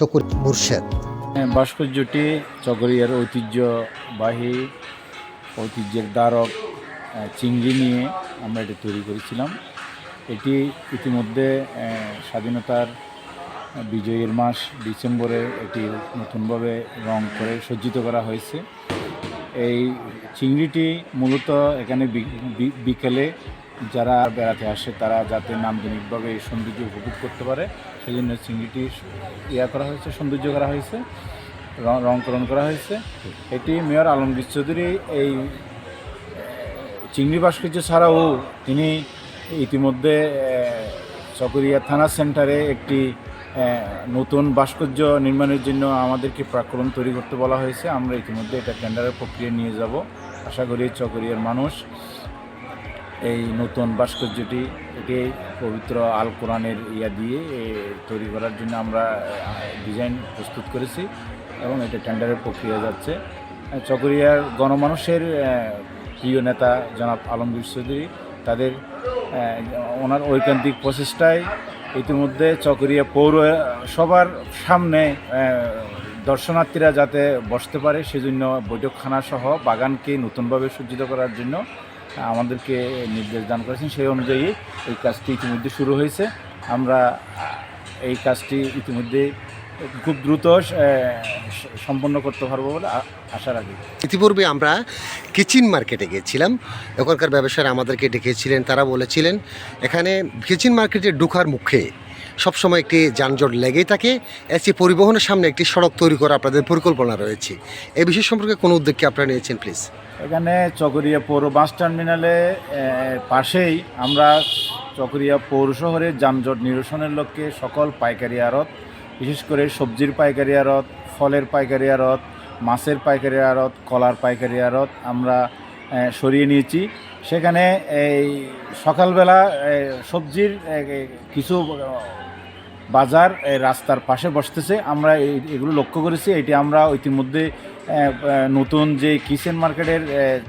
চকুর মুর্শেদ। হ্যাঁ, ভাস্কর্যটি চকরিয়ার ঐতিহ্যবাহী ঐতিহ্যের দ্বারক চিংড়ি নিয়ে আমরা এটি তৈরি করেছিলাম। এটি ইতিমধ্যে স্বাধীনতার বিজয়ের মাস ডিসেম্বরে এটি নতুনভাবে রং করে সজ্জিত করা হয়েছে। এই চিংড়িটি মূলত এখানে বিকেলে যারা বেড়াতে আসে, তারা যাতে নান্দনিকভাবে এই সৌন্দর্য উপভোগ করতে পারে সেই জন্য চিংড়িটি ইয়া করা হয়েছে, সৌন্দর্য করা হয়েছে রংকরণ করা হয়েছে। এটি মেয়র আলমগীর চৌধুরী এই, চিংড়ি ভাস্কর্য ছাড়াও তিনি ইতিমধ্যে চকরিয়া থানা সেন্টারে একটি নতুন ভাস্কর্য নির্মাণের জন্য আমাদেরকে প্রাক্কলন তৈরি করতে বলা হয়েছে। আমরা ইতিমধ্যে এটা টেন্ডারের প্রক্রিয়া নিয়ে যাব। আশা করি চকরিয়ার মানুষ এই নতুন ভাস্কর্যটি এটি পবিত্র আল কোরআনের ইয়া দিয়ে তৈরি করার জন্য আমরা ডিজাইন প্রস্তুত করেছি এবং এটা টেন্ডারের প্রক্রিয়া যাচ্ছে। চকরিয়ার গণমানুষের প্রিয় নেতা জনাব আলমগীর চৌধুরী, তাদের ওনার ঐকান্তিক প্রচেষ্টায় ইতিমধ্যে চকরিয়া পৌর সবার সামনে দর্শনার্থীরা যাতে বসতে পারে, সেজন্য বৈঠকখানা সহ বাগানকে নতুনভাবে সজ্জিত করার জন্য আমাদেরকে নির্দেশ দান করেছেন, সেই অনুযায়ী এই কাজটি ইতিমধ্যে শুরু হয়েছে। আমরা এই কাজটি ইতিমধ্যে খুব দ্রুত সম্পন্ন করতে পারব বলে আশা রাখি। ইতিপূর্বে আমরা কিচিন মার্কেটে গিয়েছিলাম। ওখানকার ব্যবসায়ীরা আমাদেরকে ডেকেছিলেন, তারা বলেছিলেন, এখানে কিচিন মার্কেটে ঢুকার মুখে সবসময় একটি যানজট লেগেই থাকে। এসি পরিবহনের সামনে একটি সড়ক তৈরি করা আপনাদের পরিকল্পনা রয়েছে। এই বিষয় সম্পর্কে কোনো উদ্যোগ কি আপনারা নিয়েছেন প্লিজ এখানে চকরিয়া পৌর বাস টার্মিনালে পাশেই আমরা চকরিয়া পৌর শহরে যানজট নিরসনের লক্ষ্যে সকল পাইকারি আড়ত, বিশেষ করে সবজির পাইকারি আড়ত, ফলের পাইকারি আড়ত, মাছের পাইকারি আড়ত, কলার পাইকারি আড়ত আমরা সরিয়ে নিয়েছি। সেখানে এই সকালবেলা সবজির কিছু বাজার রাস্তার পাশে বসতেছে। আমরা এগুলো লক্ষ্য করেছি। এটি আমরা ইতিমধ্যে নতুন যে কিচেন মার্কেটের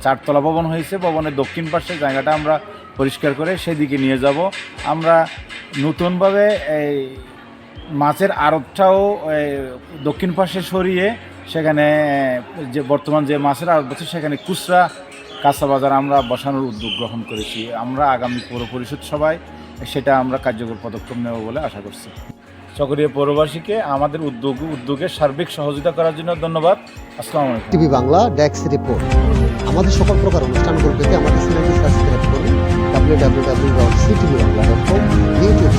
চারতলা ভবন হয়েছে, ভবনের দক্ষিণ পাশে জায়গাটা আমরা পরিষ্কার করে সেদিকে নিয়ে যাব। আমরা নতুনভাবে মাছের আড়তটাও দক্ষিণ পাশে সরিয়ে সেখানে যে বর্তমান যে মাছের আড়ত বসে সেখানে খুচরা কাঁচা বাজার আমরা বসানোর উদ্যোগ গ্রহণ করেছি। আমরা আগামী পৌর পরিষদ সভায় সেটা আমরা কার্যকর পদক্ষেপ নেব বলে আশা করছি। চকরিয়া পৌরবাসীকে আমাদের উদ্যোগ, উদ্যোগে সার্বিক সহযোগিতা করার জন্য ধন্যবাদ। আসসালামু আলাইকুম। TV Bangla desk report. আমাদের সকল প্রকার অনুষ্ঠানগুলো পেতে আমাদের সাবস্ক্রাইব করুন ইউটিউব